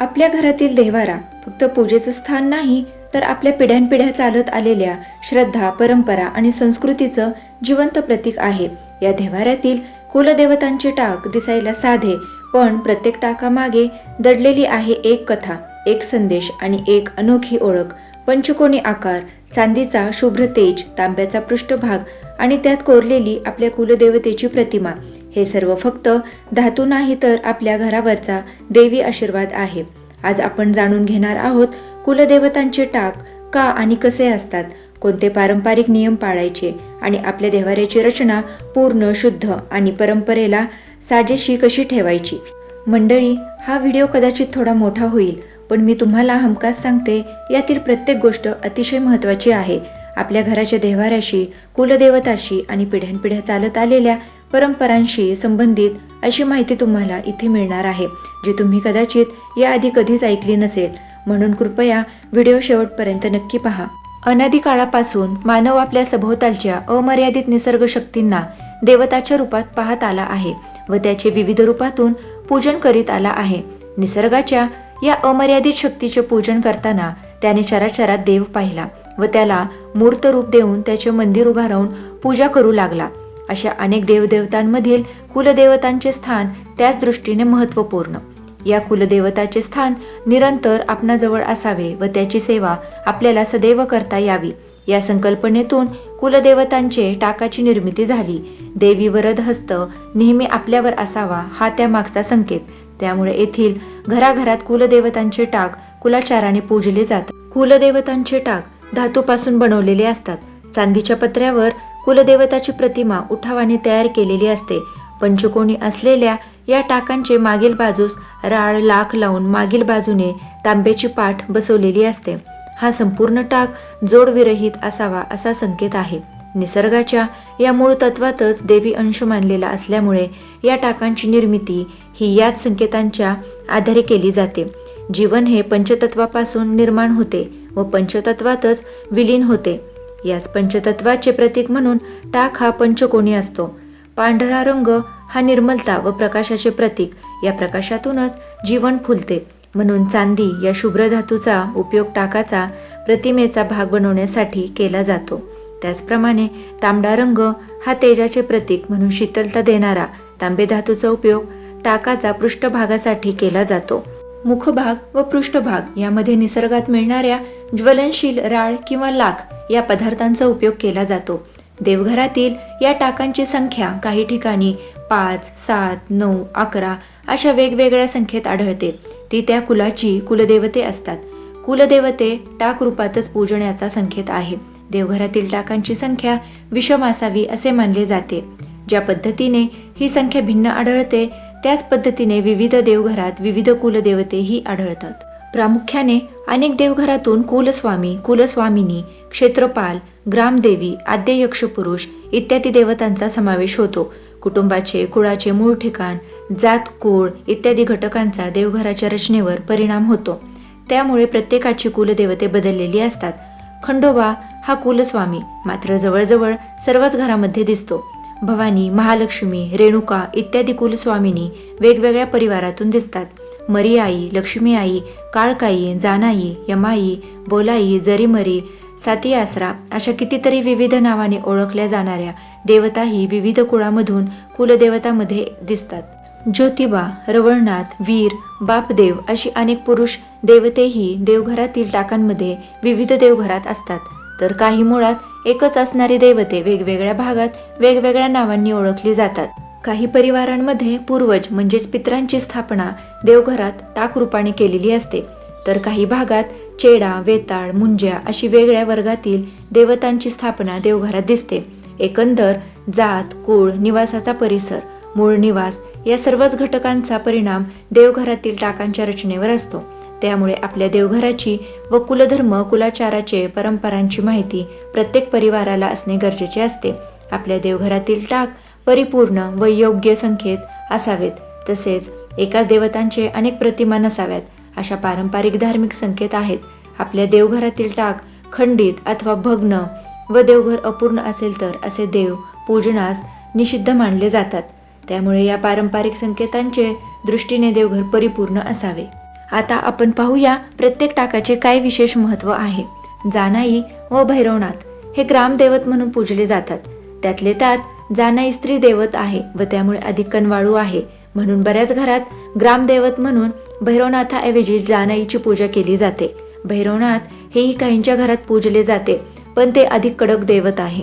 आपल्या घरातील देवारा फक्त पूजेचं स्थान नाही तर आपल्या पिढ्यानपिढ्या चालत आलेल्या श्रद्धा परंपरा आणि संस्कृतीचं जिवंत प्रतीक आहे. या देवाऱ्यातील कुलदेवतांचे टाक दिसायला साधे पण प्रत्येक टाकामागे दडलेली आहे एक कथा एक संदेश आणि एक अनोखी ओळख. पंचकोनी आकार चांदीचा शुभ्र तेज तांब्याचा पृष्ठभाग आणि त्यात कोरलेली आपल्या कुलदेवतेची प्रतिमा. हे सर्व फक्त धातू नाही तर आपल्या घरावरचा देवी आशीर्वाद आहे. आज आपण जाणून घेणार आहोत कुलदेवतांचे टाक का आणि कसे असतात कोणते पारंपरिक नियम पाळायचे आणि आपल्या देवाऱ्याची रचना पूर्ण शुद्ध आणि परंपरेला साजेशी कशी ठेवायची? मंडळी हा व्हिडिओ कदाचित थोडा मोठा होईल पण मी तुम्हाला हमखास सांगते यातील प्रत्येक गोष्ट अतिशय महत्त्वाची आहे. आपल्या घराच्या देवाऱ्याशी कुलदेवताशी आणि पिढ्यानपिढ्या चालत आलेल्या परंपरांशी संबंधित अशी माहिती तुम्हाला इथे मिळणार आहे जी तुम्ही कदाचित याआधी कधीच ऐकली नसेल. म्हणून कृपया व्हिडिओ शेवटपर्यंत नक्की पहा. अनादी काळापासून मानव आपल्या सभोवतालच्या अमर्यादित निसर्ग शक्तींना देवताच्या रूपात पाहत आला आहे व त्याचे विविध रूपातून पूजन करीत आला आहे. निसर्गाच्या या अमर्यादित शक्तीचे पूजन करताना त्याने चराचरात देव पाहिला व त्याला मूर्त रूप देऊन त्याचे मंदिर उभारून पूजा करू लागला. अशा अनेक देवदेवतांमधील कुलदेवतांचे स्थान त्याच दृष्टीने महत्त्वपूर्ण. या कुलदेवताचे स्थान निरंतर आपणाजवळ असावे व त्याची सेवा आपल्याला सदैव करता यावी. या संकल्पनेतून कुलदेवतांचे टाकाची निर्मिती झाली. देवी वरद हस्त नेहमी आपल्यावर असावा हा त्यामागचा संकेत. त्यामुळे येथील घराघरात कुलदेवतांचे टाक कुलाचाराने पूजले जातात. कुलदेवतांचे टाक धातूपासून बनवलेले असतात. चांदीच्या पत्र्यावर कुलदेवताची प्रतिमा उठावाने तयार केलेली असते. पंचकोणी असलेल्या या टाकांचे मागील बाजूस राळ लाख लावून मागील बाजूने तांब्याची पाठ बसवलेली असते. हा संपूर्ण टाक जोडविरहित असावा असा संकेत आहे. निसर्गाच्या या मूळ तत्वातच देवी अंश मानलेला असल्यामुळे या टाकांची निर्मिती ही याच संकेतांच्या आधारे केली जाते. जीवन हे पंचतत्वापासून निर्माण होते व पंचतत्वातच विलीन होते. याच पंचतत्वाचे प्रतीक म्हणून टाक हा पंचकोणी असतो. पांढरा रंग हा निर्मलता व प्रकाशाचे प्रतीक. या प्रकाशातूनच जीवन फुलते. म्हणून चांदी या शुभ्र धातूचा उपयोग टाकाचा प्रतिमेचा भाग बनवण्यासाठी केला जातो. त्याचप्रमाणे तांबडा रंग हा तेजाचे प्रतीक म्हणून शीतलता देणारा तांबे धातूचा उपयोग टाकाचा पृष्ठभागासाठी केला जातो. मुखभाग व पृष्ठभाग यामध्ये निसर्गात मिळणाऱ्या ज्वलनशील राळ किंवा लाख या पदार्थांचा उपयोग केला जातो. देवघरातील या टाकांची संख्या काही ठिकाणी पाच सात नऊ अकरा अशा वेगवेगळ्या संख्येत आढळते. ती त्या कुलाची कुलदेवते असतात. कुलदेवते टाक रूपातच पूजण्याचा संकेत आहे. देवघरातील टाकांची संख्या विषम असावी असे मानले जाते. ज्या पद्धतीने ही संख्या भिन्न आढळते त्याच पद्धतीने विविध देवघरात विविध कुलदेवतेही आढळतात. प्रामुख्याने अनेक देवघरातून कुलस्वामी कुलस्वामिनी क्षेत्रपाल ग्रामदेवी आद्य यक्षपुरुष इत्यादी देवतांचा समावेश होतो. कुटुंबाचे कुळाचे मूळ ठिकाण जात कुळ इत्यादी घटकांचा देवघराच्या रचनेवर परिणाम होतो. त्यामुळे प्रत्येकाची कुलदेवते बदललेली असतात. खंडोबा हा कुलस्वामी मात्र जवळजवळ सर्वच घरामध्ये दिसतो. भवानी महालक्ष्मी रेणुका इत्यादी कुलस्वामिनी वेगवेगळ्या परिवारातून दिसतात. मरी आई लक्ष्मी आई काळकाई जानाई यमाई बोलाई जरीमरी साती आसरा अशा कितीतरी विविध नावाने ओळखल्या जाणाऱ्या देवताही विविध कुळामधून कुलदेवतामध्ये दिसतात. ज्योतिबा रवळनाथ वीर बापदेव अशी अनेक पुरुष देवतेही देवघरातील टाकांमध्ये विविध देवघरात असतात. तर काही मुळात एकच असणारी देवते वेगवेगळ्या भागात वेगवेगळ्या नावांनी ओळखली जातात. काही परिवारांमध्ये पूर्वज म्हणजेच पित्रांची स्थापना देवघरात टाक रूपाने केलेली असते. तर काही भागात चेडा वेताळ मुंज्या अशी वेगळ्या वर्गातील देवतांची स्थापना देवघरात दिसते. एकंदर जात कुळ निवासाचा परिसर मूळ निवास या सर्वच घटकांचा परिणाम देवघरातील टाकांच्या रचनेवर असतो. त्यामुळे आपल्या देवघराची व कुलधर्म कुलाचाराचे परंपरांची माहिती प्रत्येक परिवाराला असणे गरजेचे असते. आपल्या देवघरातील टाक परिपूर्ण व योग्य संख्येत असावेत. तसेच एकाच देवतांचे अनेक प्रतिमा नसाव्यात अशा पारंपरिक धार्मिक संकेत आहेत. आपल्या देवघरातील टाक खंडित अथवा भग्न व देवघर अपूर्ण असेल तर असे देव पूजनास निषिद्ध मानले जातात. त्यामुळे या पारंपरिक संकेतांचे दृष्टीने देवघर परिपूर्ण असावे. आता आपण पाहूया प्रत्येक टाकाचे काय विशेष महत्त्व आहे. जानाई व भैरवनाथ हे ग्रामदैवत म्हणून पूजले जातात. त्यातले त्यात जानाई स्त्री दैवत आहे व त्यामुळे अधिक कनवाळू आहे. म्हणून बऱ्याच घरात ग्रामदैवत म्हणून भैरवनाथाऐवजी जानाईची पूजा केली जाते. भैरवनाथ हेही काहींच्या घरात पूजले जाते पण ते अधिक कडक दैवत आहे.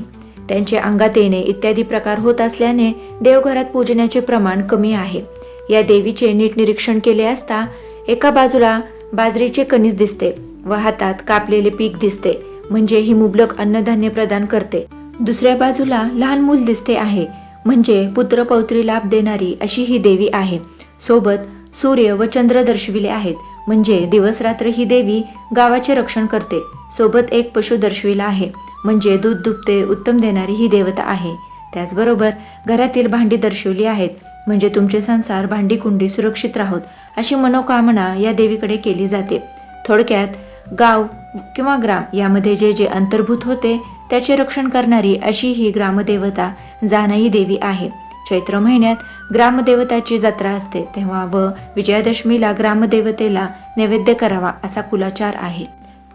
त्यांचे अंगात येणे इत्यादी प्रकार होत असल्याने देवघरात पूजण्याचे प्रमाण कमी आहे. या देवीचे नीट निरीक्षण केले असता एका बाजूला बाजरीचे कणीस दिसते व हातात कापलेले पीक दिसते म्हणजे ही मुबलक अन्नधान्य प्रदान करते. दुसऱ्या बाजूला लहान मूल दिसते आहे म्हणजे पुत्र पौत्री लाभ देणारी अशी ही देवी आहे. सोबत सूर्य व चंद्र दर्शविले आहेत म्हणजे दिवस रात्र ही देवी गावाचे रक्षण करते. सोबत एक पशु दर्शविला आहे म्हणजे दूध दुभते उत्तम देणारी ही देवता आहे. त्याचबरोबर घरातील भांडी दर्शवली आहेत म्हणजे तुमचे संसार भांडीकुंडी सुरक्षित राहोत अशी मनोकामना या देवीकडे केली जाते. थोडक्यात गाव किंवा ग्राम यामध्ये जे जे अंतर्भूत होते त्याचे रक्षण करणारी अशी ही ग्रामदेवता जानाई देवी आहे. चैत्र महिन्यात ग्रामदेवताची जत्रा असते तेव्हा व विजयादशमीला ग्रामदेवतेला नैवेद्य करावा असा कुलाचार आहे.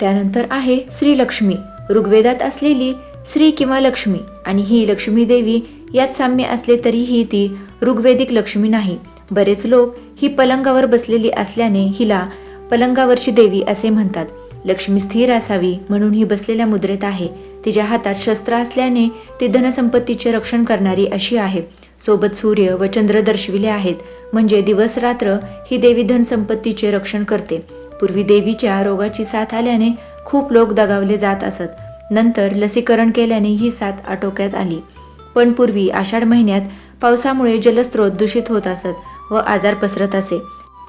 त्यानंतर आहे श्रीलक्ष्मी. ऋग्वेदात असलेली श्री किंवा लक्ष्मी आणि ही लक्ष्मी देवी यात साम्य असले तरीही ती ऋग्वेदिक लक्ष्मी नाही. बरेच लोक ही पलंगावर बसलेली असल्याने हिला पलंगावरची देवी असे म्हणतात. लक्ष्मी स्थिर असावी म्हणून ही बसलेल्या मुद्रेत आहे. तिच्या हातात शस्त्र असल्याने ती धनसंपत्तीचे रक्षण करणारी अशी आहे. सोबत सूर्य व चंद्र दर्शविले आहेत. म्हणजे दिवस रात्र ही देवी धनसंपत्तीचे रक्षण करते. पूर्वी देवीच्या रोगाची साथ आल्याने खूप लोक दगावले जात असत. नंतर लसीकरण केल्याने ही साथ आटोक्यात आली. पण पूर्वी आषाढ महिन्यात पावसामुळे जलस्रोत दूषित होत असत व आजार पसरत असे.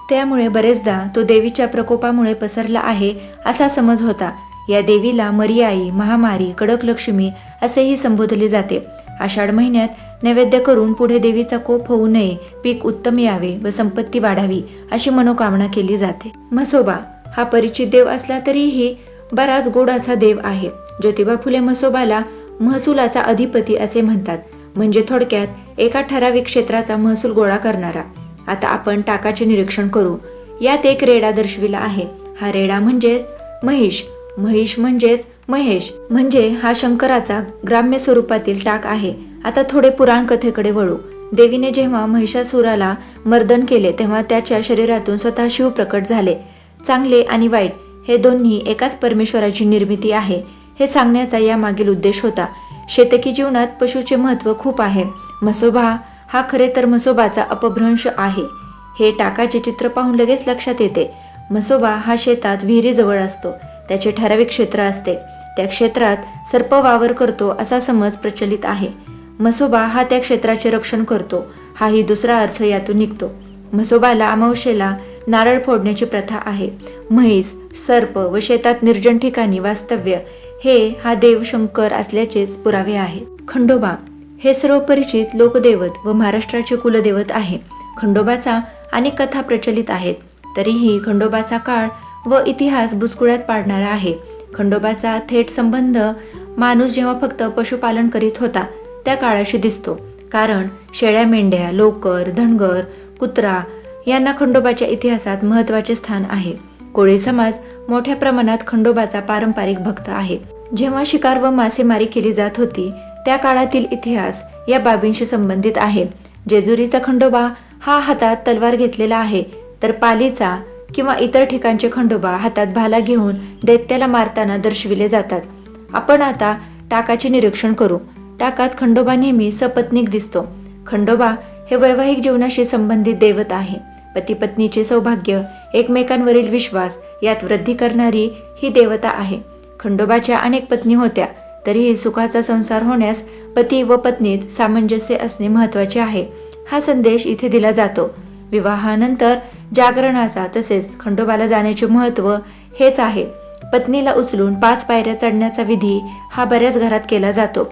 त्यामुळे बरेचदा तो देवीच्या प्रकोपामुळे पसरला आहे असा समज होता. या देवीला मरियाई महामारी कडक लक्ष्मी असेही संबोधले जाते. आषाढ महिन्यात नैवेद्य करून पुढे देवीचा कोप होऊ नये पीक उत्तम यावे व संपत्ती वाढावी अशी मनोकामना केली जाते. म्हसोबा हा परिचित देव असला तरीही बराच गोड असा देव आहे. ज्योतिबा फुले म्हसोबाला महसुलाचा अधिपती असे म्हणतात. म्हणजे थोडक्यात एका ठराविक क्षेत्राचा महसूल गोळा करणारा. आता आपण टाकाचे निरीक्षण करू. यात एक रेडा दर्शविला आहे. हा रेडा म्हणजेच महिष महिष म्हणजेच महेश. म्हणजे हा शंकराचा ग्राम्य स्वरूपातील टाक आहे. आता थोडे पुराण कथेकडे वळू. देवीने जेव्हा महिषासुराला मर्दन केले तेव्हा त्याच्या शरीरातून स्वतः शिव प्रकट झाले. चांगले आणि वाईट हे दोन्ही एकाच परमेश्वराची निर्मिती आहे. हे सांगण्याचा यामागील उद्देश होता. शेतकी जीवनात पशुचे महत्त्व खूप आहे. म्हसोबा हा खरे तर म्हसोबाचा अपभ्रंश आहे. हे टाकाचे चित्र पाहून लगेच लक्षात येते. म्हसोबा हा शेतात विहिरीजवळ असतो. त्याचे ठराविक क्षेत्र असते. त्या क्षेत्रात सर्प वावर करतो असा समज प्रचलित आहे. म्हसोबा हा त्या क्षेत्राचे रक्षण करतो. हाही दुसरा अर्थ यातून निघतो. म्हसोबाला अमावशेला नारळ फोडण्याची प्रथा आहे. म्हैस सर्प व शेतात निर्जन ठिकाणी वास्तव्य हे हा देव शंकर असल्याचेच पुरावे आहेत. खंडोबा हे सर्व परिचित लोकदैवत व महाराष्ट्राचे कुलदैवत आहे. खंडोबाचा अनेक कथा प्रचलित आहेत. तरीही खंडोबाचा काळ व इतिहास भुसकुळ्यात पाडणारा आहे. खंडोबाचा थेट संबंध माणूस जेव्हा फक्त पशुपालन करीत होता त्या काळाशी दिसतो. कारण शेळ्या मेंढ्या लोकर धनगर कुत्रा यांना खंडोबाच्या इतिहासात महत्त्वाचे स्थान आहे. कोळी समाज मोठ्या प्रमाणात खंडोबाचा पारंपरिक भक्त आहे. जेव्हा शिकार व मासेमारी केली जात होती त्या काळातील इतिहास या बाबींशी संबंधित आहे. जेजुरीचा खंडोबा हा हातात तलवार घेतलेला आहे तर पालीचा किंवा इतर ठिकाणचे खंडोबा हातात भाला घेऊन दैत्याला मारताना दर्शविले जातात. आपण आता टाकाचे निरीक्षण करू. टाकात खंडोबा नेहमी सपत्नीक दिसतो. खंडोबा हे वैवाहिक जीवनाशी संबंधित दैवत आहे. पती पत्नीचे सौभाग्य एकमेकांवरील विश्वास यात वृद्धी करणारी ही देवता आहे. खंडोबाच्या अनेक पत्नी होत्या तरीही सुखाचा संसार होण्यास पती व पत्नीत सामंजस्य असणे महत्त्वाचे आहे. हा संदेश इथे दिला जातो. विवाहानंतर जागरणाचा तसेच खंडोबाला जाण्याचे महत्त्व हेच आहे. पत्नीला उचलून पाच पायऱ्या चढण्याचा विधी हा बऱ्याच घरात केला जातो.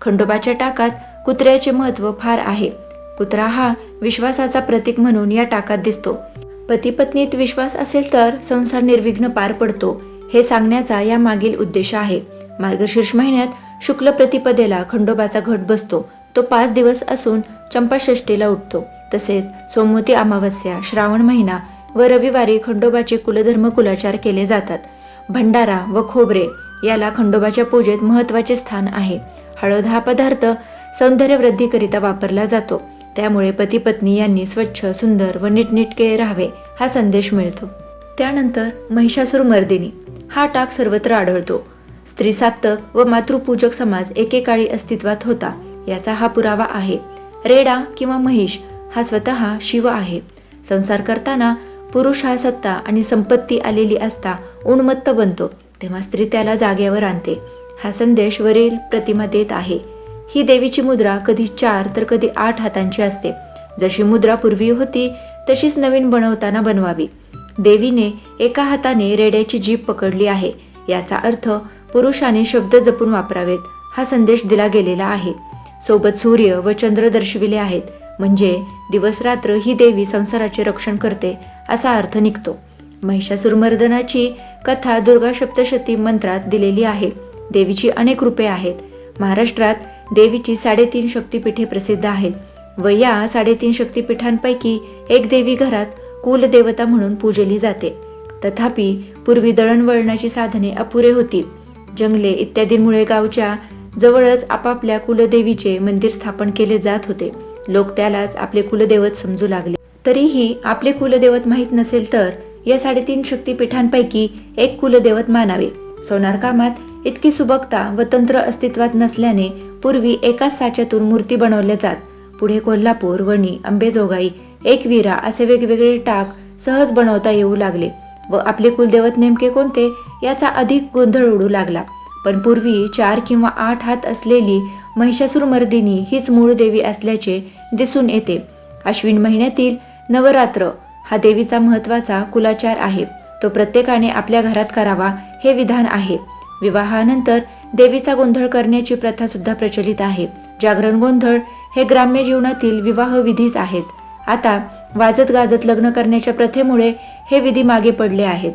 खंडोबाच्या टाकात कुत्र्याचे महत्त्व फार आहे. कुत्रा हा विश्वासाचा प्रतीक म्हणून या टाकात दिसतो. पती पत्नीत विश्वास असेल तर संसार निर्विघ्न पार पडतो हे सांगण्याचा या मागील उद्देश आहे. मार्गशीर्ष महिन्यात शुक्ल प्रतिपदेला खंडोबाचा घट बसतो. तो पाच दिवस असून चंपाषष्टीला उठतो. तसेच सोमवती अमावस्या श्रावण महिना व रविवारी खंडोबाचे कुलधर्म कुलाचार केले जातात. भंडारा व खोबरे याला खंडोबाच्या पूजेत महत्त्वाचे स्थान आहे. हळद हा पदार्थ सौंदर्यवृद्धीकरिता वापरला जातो. त्यामुळे पती पत्नी यांनी स्वच्छ सुंदर व नीटनीटके राहावे हा संदेश मिळतो. त्यानंतर महिषासूर मर्दिनी. हा टाक सर्वत्र आढळतो. स्त्री सात्तक व मातृपूजक समाज एकेकाळी अस्तित्वात होता याचा हा पुरावा आहे. रेडा किंवा महिष हा स्वतः शिव आहे. संसार करताना पुरुष हा सत्ता आणि संपत्ती आलेली असता उन्मत्त बनतो तेव्हा स्त्री त्याला जागेवर आणते. हा संदेश वरील प्रतिमा देत आहे. ही देवीची मुद्रा कधी चार तर कधी आठ हातांची असते. जशी मुद्रा पूर्वी होती तशीच नवीन बनवताना बनवावी. देवीने एका हाताने रेड्याची जीभ पकडली आहे. याचा अर्थ पुरुषाने शब्द जपून वापरावेत हा संदेश दिला गेलेला आहे. सोबत सूर्य व चंद्र दर्शविले आहेत. म्हणजे दिवस रात्र ही देवी संसाराचे रक्षण करते असा अर्थ निघतो. महिषासुरमर्दनाची कथा दुर्गा सप्तशती मंत्रात दिलेली आहे. देवीची अनेक रूपे आहेत. महाराष्ट्रात देवीची साडेतीन शक्तिपीठे प्रसिद्ध आहेत व या साडेतीन शक्तिपीठांपैकी एक देवी घरात कुलदेवता म्हणून पूजली जाते. तथापि पूर्वी दळणवळणाची साधने अपुरे होती. जंगले इत्यादींमुळे गावच्या जवळच आपापल्या कुलदेवीचे मंदिर स्थापन केले जात होते. लोक त्यालाच आपले कुलदैवत समजू लागले. तरीही आपले कुलदैवत माहीत नसेल तर या साडेतीन शक्तिपीठांपैकी एक कुलदैवत मानावे. सोनार कामात इतकी सुबकता व तंत्र अस्तित्वात नसल्याने पूर्वी एकाच साच्यातून मूर्ती बनवल्या जात. पुढे कोल्हापूर वणी अंबेजोगाई एकविरा असे वेगवेगळे टाक सहज बनवता येऊ लागले व आपले कुलदैवत नेमके कोणते याचा अधिक गोंधळ उडू लागला. पण पूर्वी चार किंवा आठ हात असलेली महिषासुरमर्दिनी हीच मूळ देवी असल्याचे दिसून येते. अश्विन महिन्यातील नवरात्र हा देवीचा महत्त्वाचा कुलाचार आहे. तो प्रत्येकाने आपल्या घरात करावा हे विधान आहे. विवाहानंतर देवीचा गोंधळ करण्याची प्रथा सुद्धा प्रचलित आहे. जागरण गोंधळ हे ग्राम्य जीवनातील विवाह विधीच आहेत. आता वाजत गाजत लग्न करण्याच्या प्रथेमुळे हे विधी मागे पडले आहेत.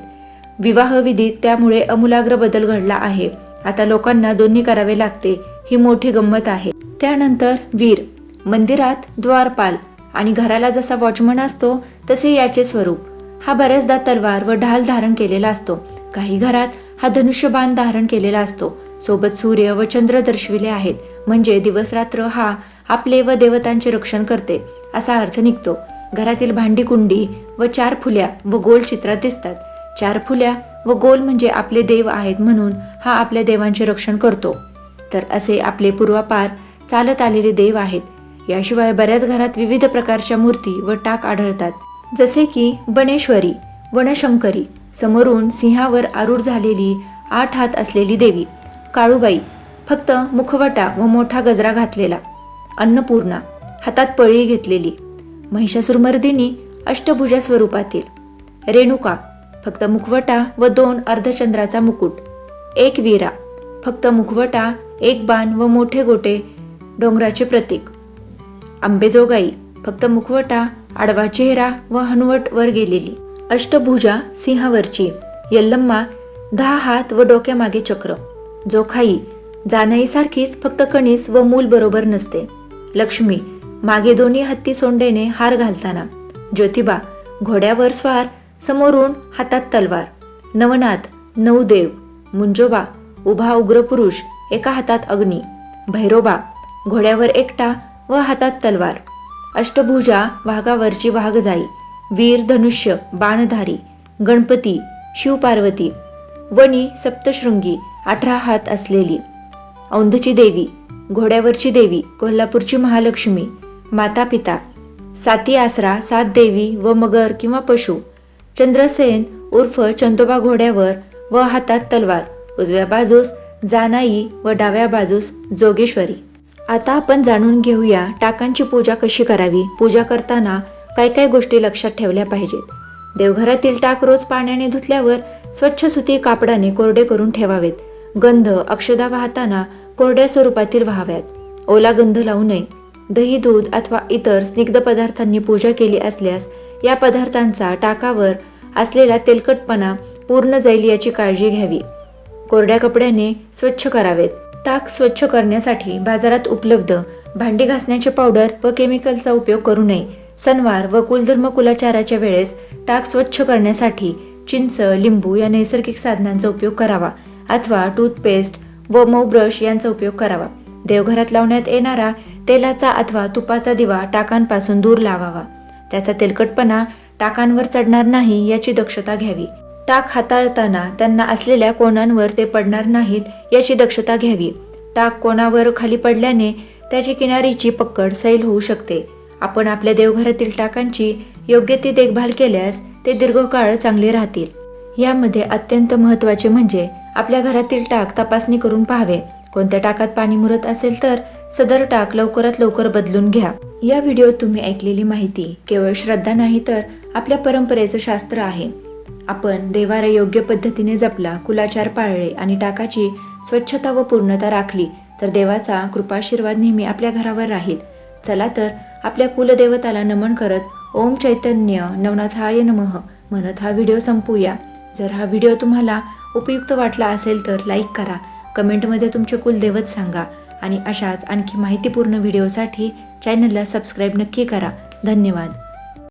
विवाह विधीत त्यामुळे अमूलाग्र बदल घडला आहे. आता लोकांना दोन्ही करावे लागते ही मोठी गंमत आहे. त्यानंतर वीर मंदिरात द्वारपाल आणि घराला जसा वॉचमन असतो तसे याचे स्वरूप. हा बऱ्याचदा तलवार व ढाल धारण केलेला असतो. काही घरात हा धनुष्यबाण धारण केलेला असतो. सोबत सूर्य व चंद्र दर्शविले आहेत. म्हणजे दिवसरात्र हा आपले व देवतांचे रक्षण करते असा अर्थ निघतो. घरातील भांडी कुंडी व चार फुल्या व गोल चित्रात दिसतात. चार फुल्या व गोल म्हणजे आपले देव आहेत म्हणून हा आपल्या देवांचे रक्षण करतो. तर असे आपले पूर्वापार चालत आलेले देव आहेत. याशिवाय बऱ्याच घरात विविध प्रकारच्या मूर्ती व टाक आढळतात. जसे की बनेश्वरी वनशंकरी समोरून सिंहावर आरूढ झालेली आठ हात असलेली देवी काळूबाई फक्त मुखवटा व मोठा गजरा घातलेला अन्नपूर्णा हातात पळी घेतलेली महिषासुरमर्दिनी अष्टभुजा स्वरूपातील रेणुका फक्त मुखवटा व दोन अर्धचंद्राचा मुकुट एक वीरा फक्त मुखवटा एक बाण व मोठे गोटे डोंगराचे प्रतीक आंबेजोगाई फक्त मुखवटा आडवा चेहरा व हनवट वर गेलेली. अष्टभुजा सिंहावरची. यल्लम्मा दहा हात व डोक्यामागे चक्र. जोखाई जानाईसारखीच फक्त कणीस व मूल बरोबर नसते. लक्ष्मी मागे दोन्ही हत्ती सोंडेने हार घालताना. ज्योतिबा घोड्यावर स्वार समोरून हातात तलवार. नवनाथ नवदेव मुंजोबा उभा उग्र पुरुष एका हातात अग्नी. भैरोबा घोड्यावर एकटा व हातात तलवार. अष्टभुजा वाघावरची वाघजाई वीर धनुष्य बाणधारी गणपती शिवपार्वती वणी सप्तशृंगी अठरा हात असलेली औंधची देवी घोड्यावरची देवी कोल्हापूरची महालक्ष्मी माता पिता साती आसरा सात देवी व मगर किंवा पशु चंद्रसेन उर्फ चंदोबा घोड्यावर व हातात तलवार उजव्या बाजूस जानाई व डाव्या बाजूस जोगेश्वरी. आता आपण जाणून घेऊया टाकांची पूजा कशी करावी. पूजा करताना काय काय गोष्टी लक्षात ठेवल्या पाहिजेत. देवघरातील टाक रोज पाण्याने धुतल्यावर स्वच्छ सुती कापडाने कोरडे करून ठेवावेत. गंध अक्षदा वाहताना कोरड्या स्वरूपातील व्हाव्यात. ओला गंध लावू नये. दही दूध अथवा इतर स्निग्ध पदार्थांनी पूजा केली असल्यास या पदार्थांचा टाकावर असलेला तेलकटपणा पूर्ण जाईल याची काळजी घ्यावी. कोरड्या कपड्याने स्वच्छ करावेत. टाक स्वच्छ करण्यासाठी बाजारात उपलब्ध. भांडी घासण्याचे पावडर व केमिकलचा उपयोग करू नये. सणवार व कुलधर्म कुलाचाराच्या वेळेस टाक स्वच्छ करण्यासाठी चिंच लिंबू या नैसर्गिक साधनांचा उपयोग करावा अथवा टूथपेस्ट व मऊ ब्रश यांचा उपयोग करावा. देवघरात लावण्यात येणारा तेलाचा अथवा तुपाचा दिवा टाकांपासून दूर लावावा. त्याचा तेलकटपणा टाकांवर चढणार नाही याची दक्षता घ्यावी. टाक हाताळताना त्यांना असलेल्या कोणांवर ते पडणार नाहीत याची दक्षता घ्यावी. टाक कोणावर खाली पडल्याने त्याची किनारीची पक्कड सैल होऊ शकते. आपण आपल्या देवघरातील टाकांची योग्य ती देखभाल केल्यास ते दीर्घकाळ चांगले राहतील. यामध्ये अत्यंत महत्त्वाचे म्हणजे आपल्या घरातील टाक तपासणी करून पाहावे. कोणत्या टाकात पाणी मुरत असेल तर सदर टाक लवकरात लवकर बदलून घ्या. या व्हिडिओत तुम्ही ऐकलेली माहिती केवळ श्रद्धा नाही तर आपल्या परंपरेचं शास्त्र आहे. आपण देवारा योग्य पद्धतीने जपला कुलाचार पाळले आणि टाकाची स्वच्छता व पूर्णता राखली तर देवाचा कृपाशीर्वाद नेहमी आपल्या घरावर राहील. चला तर आपल्या कुलदेवताला नमन करत ओम चैतन्य नवनाथाय नमः म्हणत हा व्हिडिओ संपूया. जर हा व्हिडिओ तुम्हाला उपयुक्त वाटला असेल तर लाईक करा कमेंटमध्ये तुमचे कुलदैवत सांगा आणि अशाच आणखी माहितीपूर्ण व्हिडिओसाठी चॅनलला सबस्क्राईब नक्की करा. धन्यवाद.